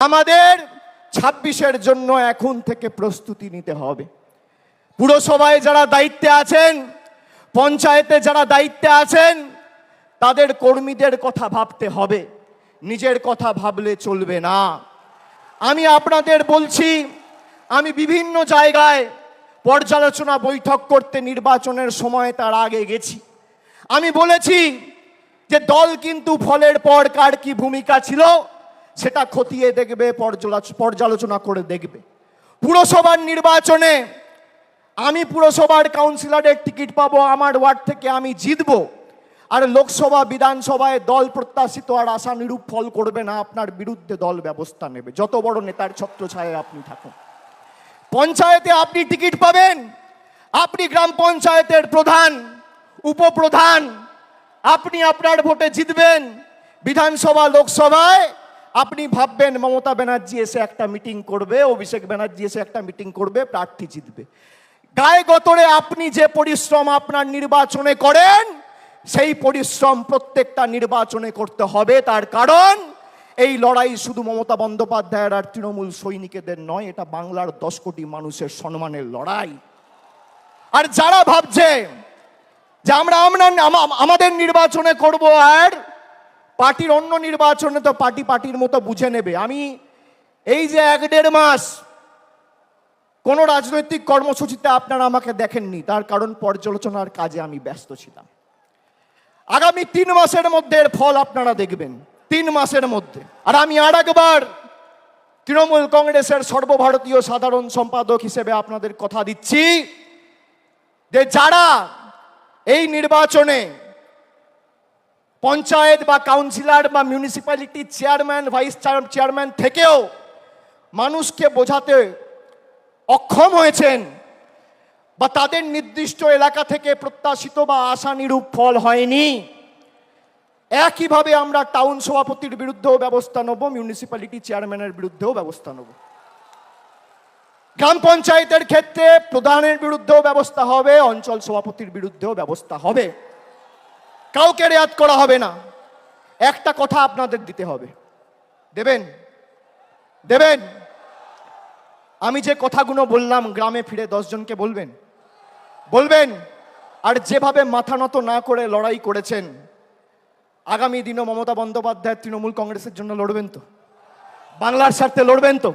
আমাদের ছাব্বিশের জন্য এখন থেকে প্রস্তুতি নিতে হবে। পুরসভায় যারা দায়িত্বে আছেন, পঞ্চায়েতে যারা দায়িত্বে আছেন, তাদের কর্মীদের কথা ভাবতে হবে। নিজের কথা ভাবলে চলবে না। আমি আপনাদের বলছি, আমি বিভিন্ন জায়গায় পর্যালোচনা বৈঠক করতে নির্বাচনের সময় তার আগে গেছি। আমি বলেছি যে দল কিন্তু ফলের পর কার কি ভূমিকা ছিল সেটা খতিয়ে দেখবে পর্যালোচনা করে দেখবে। পুরসভার নির্বাচনে আমি পুরসভার কাউন্সিলরের টিকিট পাবো, আমার ওয়ার্ড থেকে আমি জিতবো। আর লোকসভা, বিধানসভায় দল প্রত্যাশিত আর আশা নিরূপ ফল করবে না, আপনার বিরুদ্ধে দল ব্যবস্থা নেবে। যত বড় নেতার ছত্রছায়ায় আপনি থাকুন। পঞ্চায়েতে আপনি টিকিট পাবেন। আপনি গ্রাম পঞ্চায়েতের প্রধান, উপপ্রধান, আপনি আপনার ভোটে জিতবেন। বিধানসভা, লোকসভায় আপনি ভাববেন, মমতা ব্যানার্জি এসে একটা মিটিং করবে, অভিষেক ব্যানার্জি এসে একটা মিটিং করবে, প্রার্থী জিতবে। গায়ে গতরে আপনি যে পরিশ্রম আপনার নির্বাচনে করেন, সেই পরিশ্রম প্রত্যেকটা নির্বাচনে করতে হবে। তার কারণ, এই লড়াই শুধু মমতা বন্দ্যোপাধ্যায়ের আর তৃণমূল সৈনিকেদের নয়, এটা বাংলার দশ কোটি মানুষের সম্মানের লড়াই। আর যারা ভাবছে যে আমরা আমরা আমাদের নির্বাচনে করব আর পার্টির অন্য নির্বাচনে তো পার্টি পার্টির মতো বুঝে নেবে। আমি এই যে এক দেড় মাস কোনো রাজনৈতিক কর্মসূচিতে আপনারা আমাকে দেখেননি, তার কারণ পর্যালোচনার কাজে আমি ব্যস্ত ছিলাম। আগামী তিন মাসের মধ্যে এর ফল আপনারা দেখবেন, তিন মাসের মধ্যে। আর আমি আর একবার তৃণমূল কংগ্রেসের সর্বভারতীয় সাধারণ সম্পাদক হিসেবে আপনাদের কথা দিচ্ছি যে যারা এই নির্বাচনে পঞ্চায়েত বা কাউন্সিলর বা মিউনিসিপ্যালিটি চেয়ারম্যান ভাইস চেয়ারম্যান থেকেও মানুষকে বোঝাতে অক্ষম হয়েছেন বা তাদের নির্দিষ্ট এলাকা থেকে প্রত্যাশিত বা আশানিরূপ ফল হয়নি। একইভাবে আমরা টাউন সভাপতির বিরুদ্ধেও ব্যবস্থা নেব মিউনিসিপ্যালিটি চেয়ারম্যানের বিরুদ্ধেও ব্যবস্থা নেব। গ্রাম পঞ্চায়েতের ক্ষেত্রে প্রধানের বিরুদ্ধেও ব্যবস্থা হবে, অঞ্চল সভাপতির বিরুদ্ধেও ব্যবস্থা হবে। কাউকে রেয়াত করা হবে না। একটা কথা আপনাদের দিতে হবে। দেবেন? দেবেন? আমি যে কথাগুলো বললাম, গ্রামে ফিরে দশজনকে বলবেন? বলবেন? আর যেভাবে মাথা নত না করে লড়াই করেছেন, আগামী দিনও মমতা বন্দ্যোপাধ্যায় তৃণমূল কংগ্রেসের জন্য লড়বেন তো? বাংলার স্বার্থে লড়বেন তো?